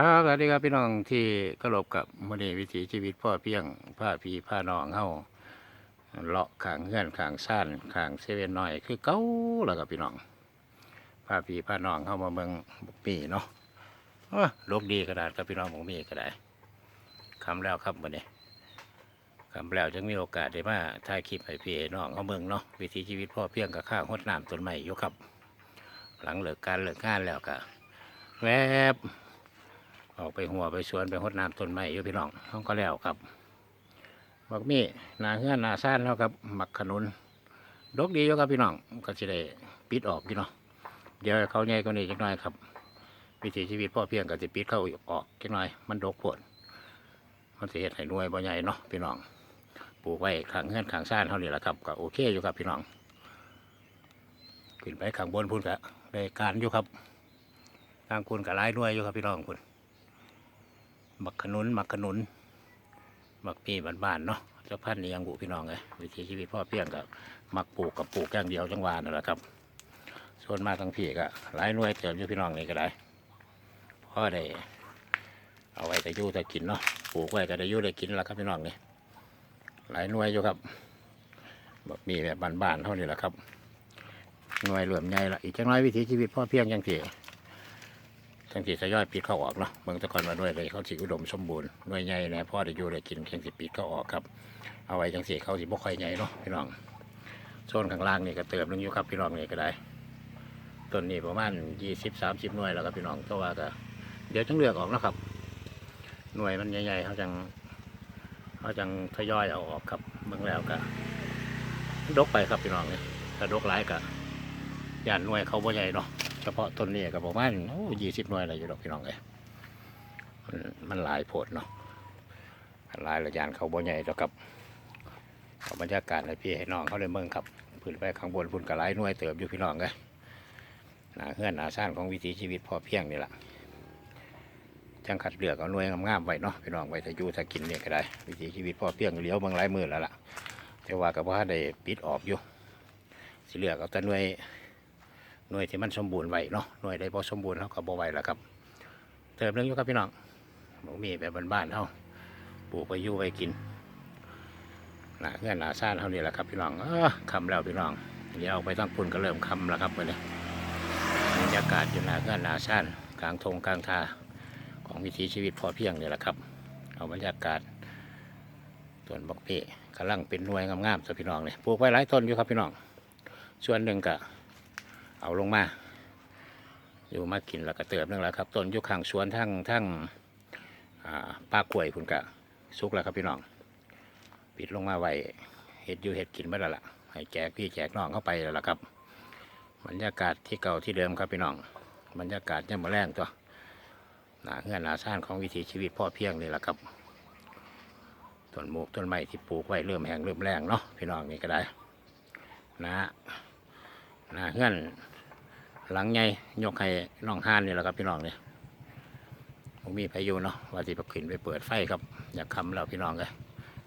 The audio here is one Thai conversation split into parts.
ครับสวัสดีครับพี่น้องที่เคารพกับมณีวิถีชีวิตพ่อเพียงผ้าพีผ้าน้องเฮาเลาะขางเงื่อนขางซ่านขางเซเว่นหน้อย คือเก้าแล้วกับพี่น้องผ้าพีผ้าน้องเฮามาเมืองบุกปีเนาะโลกดีกระดาษกับพี่น้องบุกมีก็ได้คำแล้วครับวันนี้คำแล้วจึงมีโอกาสได้มาถ่ายคลิปให้พี่น้องเขาเมืองเนาะวิถีชีวิตพ่อเพียงกับข้าหดน้ำต้นไม้อยู่ครับ หลังเลิกการเลิกงานแล้วก็แวบ ออกไปหัวไปสวนไปหดน้ำต้นไม้อยู่พี่น้องเขาก็แล้วครับบักมีนาเฮือนนาซ่านแล้วครับหมักขนุนดกดีอยู่ครับพี่น้องก็จะได้ปิดออกพี่น้องเดี๋ยวเขาใหญ่กว่านี้จักหน่อยครับ วิถีชีวิตพ่อเพียงก็จะปิดเข้าออกจักหน่อย มันดกผลมันสิเฮ็ดให้หน่วยบ่ใหญ่เนาะพี่น้องปลูกไว้ข้างเฮือนข้างซ่านเท่านี้แหละครับก็โอเคอยู่ครับพี่น้องขึ้นไปข้างบนพุ่นก็ได้การอยู่ครับทางคุณกับไล่ด้วยอยู่ครับพี่น้องคุณ มักขนุนมักขนุนมักปีบ้านๆเนาะเจ้าพันธุ์นี่ยังบุพี่น้องเลยวิถีชีวิตพ่อเพียงกับมักปลูกกับปลูกอย่างเดียวจังหวานั่นแหละครับ ส่วนมากทั้งพี่ก็หลายหน่วยเติมอยู่พี่น้องนี่ก็ได้พ่อได้เอาไว้แต่ยู่แต่กินเนาะปลูกไว้ก็ได้อยู่ได้กินแล้วครับพี่น้องนี่หลายหน่วยอยู่ครับแบบมีแบบบ้านๆเท่านี้แหละครับหน่วยเหลื่อมใหญ่ละอีกจังน้อยวิถีชีวิตพ่อเพียงยังที่ ทั้งที่ทยอยปิดเข้าออกเนาะเมืองตะกอนมาด้วยเลยเขาสิอุดมสมบูรณ์หน่วยใหญ่นะพ่อได้อยู่ได้กินแข่งสิปิดเข้าออกครับ เอาไว้จังสีเขาสิบ่ค่อยใหญ่เนาะพี่น้องโซนข้างล่างนี่ก็เติมนึงอยู่ครับพี่น้องนี่ก็ได้ต้นนี้ประมาณยี่สิบสามสิบหน่วยแล้วครับพี่น้องก็ว่าก็เดี๋ยวจังเลือกออกนะครับ หน่วยมันใหญ่ๆเขาจังเขาจังทยอยเอาออกครับเมืองแล้วก็ดกไปครับพี่น้องนี่ถ้าดกหลายก็ย่านหน่วยเขาบ่ใหญ่เนาะ ฉพาะต้นนี้ก็ประมาณยี่สิบหน่วยอะไรอยู่ดอกพี่น้องเลยมันมันหลายโพดเนาะหลายระยานเขาบ่ใหญ่แล้วกับเอาบรรยากาศให้พี่ให้น้องเขาเลยเมืองครับพื้นไปข้างบนพุ่นกระไรหน่วยเติบอยู่พี่น้องเลยหนาเฮือนหนาซ่านของวิถีชีวิตพอเพียงนี่แหละจังขัดเลือกเอาหน่วยงามๆไว้เนาะพี่น้องไว้ถ้าอยู่ถ้ากินเนี่ยก็ได้ วิถีชีวิตพอเพียงเลี้ยวเมืองหลายมือแล้วล่ะแต่ว่ากับว่าได้ปิดออกอยู่สิเลือกเอาแต่หน่วย หน่วยที่มันสมบูรณ์ไว้เนาะหน่วยใดพอสมบูรณ์เขาก็บ่ไหวแล้วครับเติมเรื่องอยู่ครับพี่น้องหมูมีแบบบ้านๆเขาปลูกไปยู่ไว้กินหนาเงื่อนหนาซ่านเท่านี้แหละครับพี่น้องเออคำแล้วพี่น้องเดี๋ยวเอาไปตั้งปุ่นก็เริ่มคำแล้วครับวันนี้บรรยากาศอยู่หนาเงื่อนหนาซ่านกลางทงกลางทาของวิถีชีวิตพอเพียงเนี่ยแหละครับ เอาบรรยากาศส่วนบอกเป้กำลังเป็นหน่วยงามๆสัพี่น้องเนี่ยปลูกไว้หลายต้นอยู่ครับพี่น้อง ส่วนหนึ่งก็ เอาลงมา อยู่มากินแล้วก็เติมนึงแล้วครับต้นยุคข้างสวนทั้งทั้งป้ากล้วยคุณกะสุกแล้วครับพี่น้อง ปิดลงมาไว้เห็ดอยู่เห็ดกินไม่แล้ละให้แจกพี่แจกน้องเข้าไปแล้วล่ะครับบรรยากาศที่เก่าที่เดิมครับพี่น้อง บรรยากาศยังมาแรงตัวหนาเงื่อนหนาซ่านของวิถีชีวิตพ่อเพียงนี่แหละครับต้นหมูกต้นไม้ที่ปลูกไว้เริ่มแห้งเริ่มแรงเนาะพี่น้องนี่ก็ได้ นะนะเงื่อน หลังไงยกให้น้องห้านนี่แหละครับพี่น้องเนี่ยผมมีพายุเนาะว่าที่ไปขึ้นไปเปิดไฟครับ อยากคำเราพี่น้องเลย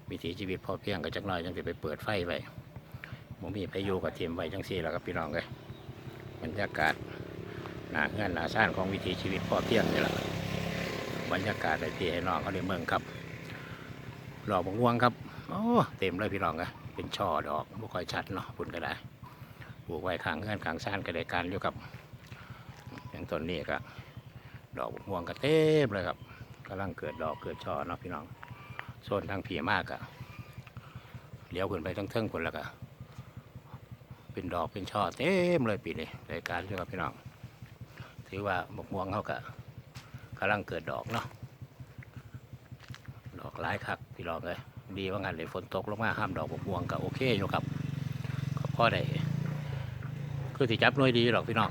วิถีชีวิตพอเพียงก็จักหน่อยจังสิไปเปิดไฟไว้ผมมีพายุกับเทียมไว้จังสี่แล้วครับพี่น้องเลยบรรยากาศหนาเงื่อนหนาซ่านของวิถีชีวิตพอเพียงนี่แหละบรรยากาศในที่ให้น้องเขาในเมืองครับดอกบงวงครับโอ้เต็มเลยพี่น้องเลยเป็นช่อดอกไม่ค่อยชัดเนาะคุณก็ได้ ปลูกไว้ข้างเงื่อนข้างซ่านก็ได้การอยู่กับอย่างต้นนี้ก็ดอกม่วงก็เต็มเลยครับกำลังเกิดดอกเกิดช่อเนาะพี่น้องโซนทางผีมากอะเลี้ยวขึ้นไปทั้งเทิงคนแล้วก็เป็นดอกเป็นช่อเต็มเลยปีนี้ได้การอยู่กับพี่น้องถือว่าบกม่วงเขาก็กำลังเกิดดอกเนาะดอกหลายคักพี่น้องเลยดีว่างั้นเลยฝนตกลงมาห้ามดอกบกม่วงก็โอเคอยู่ครับก็พอได้ คือที่จับหน่วยดีหรอกพี่น้อง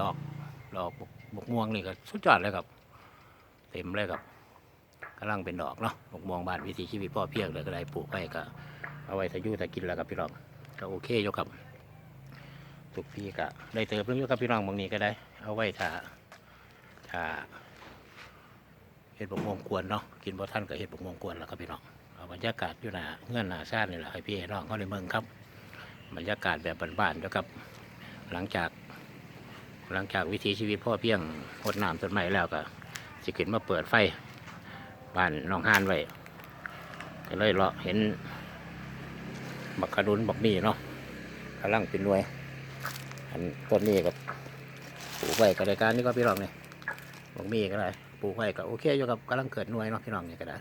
ดอกดอกบกม่วงนี่ก็สุดยอดเลยครับ เต็มเลยครับกำลังเป็นดอกเนาะบกม่วงบ้านวิถีชีวิตพ่อเพียงเลยก็ได้ปลูกไว้ก็เอาไว้ทายุทากินแล้วครับพี่น้องก็โอเคอยู่ครับทุกปีก็ได้เติมเรื่องอยู่ครับพี่น้องบางนี้ก็ได้ เอาไว้ถ้าถ้าเห็ดบกม่วงกวนเนาะกินบ่ท่านกับเห็ดบกม่วงกวนแล้วครับพี่น้องเอาบรรยากาศอยู่หนาเงื่อนหนาซ่านนี่แหละให้พี่น้องเขาในเมืองครับบรรยากาศแบบบ้านๆแล้วครับ หลังจาก หลังจากวิถีชีวิตพ่อเพียงหดน้ำต้นไม้แล้วก็สิขึ้นมาเปิดไฟบ้านน้องฮานไว้ก็เลยเลาะเห็นบักขนุนบักนี่เนาะกำลังเป็นหน่วย อันต้นนี้กับปลูกไว้กับรายการนี่ก็พี่น้องเนี่ยบักมีก็ได้ปลูกไว้ก็โอเคอยู่กับกำลังเกิดหน่วยเนาะพี่น้องเนี่ยก็ได้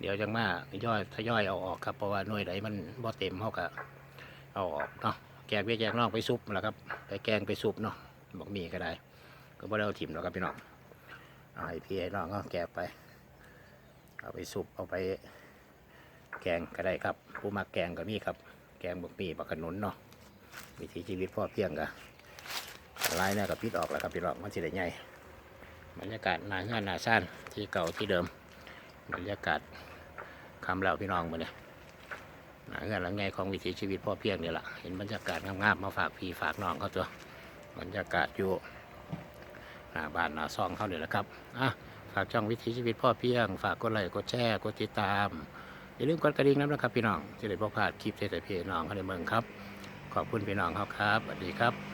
เดี๋ยวจังมาย่อยทยอยเอาออกครับเพราะว่าหน่วยไหนมันบ่เต็มเขาก็เอาออกเนาะ แกงเวียแกงนอกไปซุปแล้วครับไปแกงไปซุปเนาะบักมีก็ได้ ก็บ่ได้เอาถิ่มหรอกครับพี่น้องเอาให้พี่ให้น้องก็แกะไป เอาไปสุปเอาไปแกงก็ได้ครับ ผู้มักแกงก็มีครับ แกงบกมีบักขนุนเนาะวิถีชีวิตพ่อเพียงกะลายเนี่ยกับพิษออกแล้วครับพี่น้องมันสิได้ใหญ่บรรยากาศหนาเงื่อนหนาซ่านที่เก่าที่เดิม บรรยากาศคำแล้วพี่น้องมาเนี่ย เงื่อนหลังไงของวิถีชีวิตพ่อเพียงนี่แหละเห็นบรรยากาศงามๆมาฝากพี่ฝากน้องเขาตัวบรรยากาศอยู่หน้าบ้านหน้าซองเขาเนี่ยแหละครับอะฝากช่องวิถีชีวิตพ่อเพียง ฝากกดไลค์กดแชร์กดติดตามอย่าลืมกดกระดิ่งน้ำนะครับพี่น้องจะได้พบพลาดคลิปเทศเพน้องเขาในเมืองครับ ขอบคุณพี่น้องเขาครับสวัสดีครับ